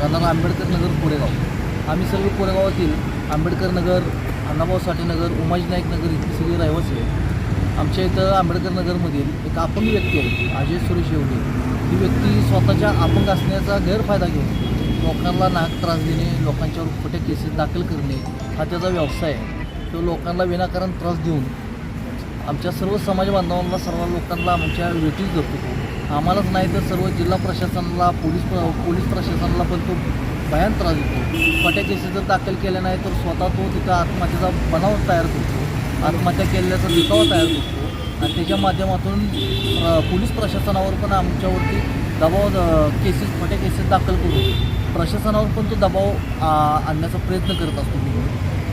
राहणार आंबेडकर नगर कोरेगाव. आम्ही सर्व कोरेगावातील आंबेडकर नगर अण्णाभाऊ साठे नगर उमाजी नाईक नगर इथली सगळी रहिवासी आहे आमच्या इथं आंबेडकर नगरमधील एक अपंग व्यक्ती आहे अजय सुरेश येवले. ही व्यक्ती स्वतःच्या अपंग असण्याचा गैरफायदा घेऊन लोकांना नाक त्रास देणे लोकांच्यावर खोट्या केसेस दाखल करणे हा त्याचा व्यवसाय आहे. तो लोकांना विनाकारण त्रास देऊन आमच्या सर्व समाज बांधवांना सर्व लोकांना आमच्या वेटीस करतो तो आम्हालाच नाही तर सर्व जिल्हा प्रशासनाला पोलीस प्र- पोलीस प्रशासनाला पण तो भयान त्रास देतो. खोट्या केसेस जर दाखल केल्या नाही तर स्वतः तो तिथं आत्महत्येचा बनाव तयार करतो. आत्महत्या केल्याचा दिखावा तयार करतो. आणि त्याच्या माध्यमातून पोलीस प्रशासनावर पण आमच्यावरती दबाव केसेस फट्या केसेस दाखल करून प्रशासनावर पण तो दबाव आणण्याचा प्रयत्न करत असतो मी.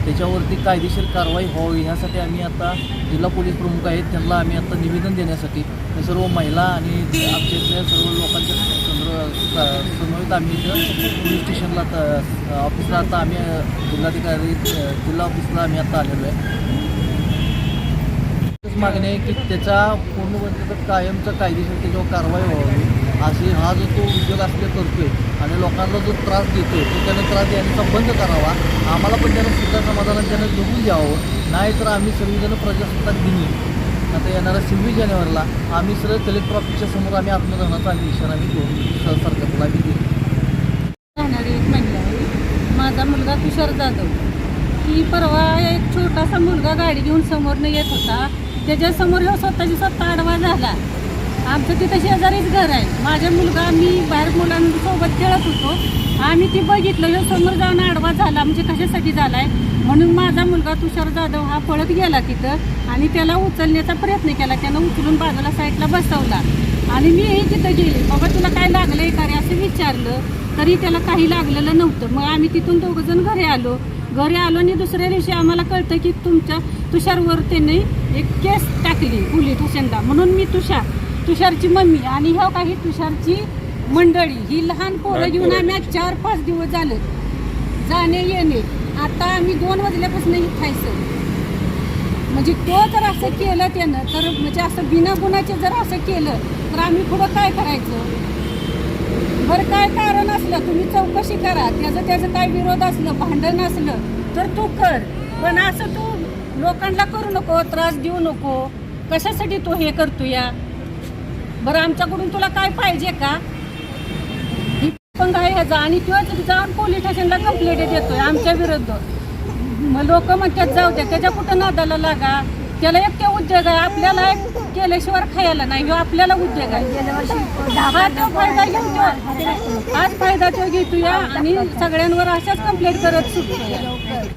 त्याच्यावरती कायदेशीर कारवाई व्हावी ह्यासाठी आम्ही आता जिल्हा पोलीस प्रमुख आहेत त्यांना आम्ही आता निवेदन देण्यासाठी सर्व महिला आणि आमच्या सर्व लोकांच्या संदर्भ समवेत आम्ही इथं पोलीस स्टेशनला आता ऑफिसला आता आम्ही जिल्हाधिकारी जिल्हा ऑफिसला आम्ही आता आलेलो आहे. मागणी आहे की त्याचा पूर्णपणे कायमचा कायदेशीर त्याच्यावर कारवाई व्हावी. असे हा जो तो उद्योग असले करतोय आणि लोकांना जो त्रास देतोय तो त्याने त्रास द्यायचा बंद करावा. आम्हाला पण त्यानं सुद्धा समाधानात त्यानं जगून द्यावं. नाहीतर आम्ही सर्वजण प्रजासत्ताक दिनी. आता येणाऱ्या सव्वीस जानेवारीला आम्ही सरळ कलेक्टर ऑफिसच्या समोर आम्ही आत्मदहनाचा आम्ही इशारा आम्ही घेऊन सरकारला आम्ही दिली राहणारी एक महिला आहे. माझा मुलगा तुषार जाधव. की परवा एक छोटासा मुलगा गाडी घेऊन समोरनं येत होता. त्याच्यासमोर हा स्वतःची स्वतः आडवा झाला. आमचं तिथं शेजारीच घर आहे. माझा मुलगा मी बाहेर मुलांसोबत खेळत होतो. आम्ही ती बघितलं ह्यो समोर जाऊन आडवा झाला म्हणजे कशासाठी झाला आहे म्हणून माझा मुलगा तुषार जाधव हा पळत गेला तिथं आणि त्याला उचलण्याचा प्रयत्न केला. त्यानं उचलून बाजूला साईडला बसवला. आणि मीही तिथं गेले. बाबा तुला काय लागलंय का रे? असं विचारलं. तरी त्याला काही लागलेलं नव्हतं. मग आम्ही तिथून दोघंजण घरी आलो. घरी आलो आणि दुसऱ्या दिवशी आम्हाला कळतं की तुमच्या तुषारवर त्याने एक केस टाकली पोलीस स्टेशनला म्हणून मी तुषार तुषारची मम्मी आणि ह्या काही तुषारची मंडळी. ही लहान पोरं घेऊन आम्ही आज चार पाच दिवस झाले. जाणे येणे. आता आम्ही दोन वाजल्यापासून इथायचं म्हणजे तो जर असं केलं त्यानं तर म्हणजे असं बिना गुणाचे जर असं केलं तर आम्ही पुढं काय करायचं? बरं काय कारण असलं? तुम्ही चौकशी करा. त्याचं त्याचं काय विरोध असलं भांडण असलं तर तू कर. पण असं तू लोकांना करू नको त्रास देऊ नको. कशासाठी तू हे करतो या बरं आमच्याकडून तुला काय पाहिजे का? ही पण आहे ह्याचा आणि तो जाऊन पोलीस स्टेशनला कंप्लेंट देतोय आमच्या विरुद्ध. मग लोक म्हणतात जाऊ द्या त्याच्या कुठं नादाला लागा? त्याला एक ते उद्योग आहे आपल्याला एक केल्याशिवाय खायला नाही ह्यो आपल्याला उद्योग आहे. हा तो फायदा घेतो आज फायदा तो घेतो या आणि सगळ्यांवर अशाच कंप्लेंट करत सुटतो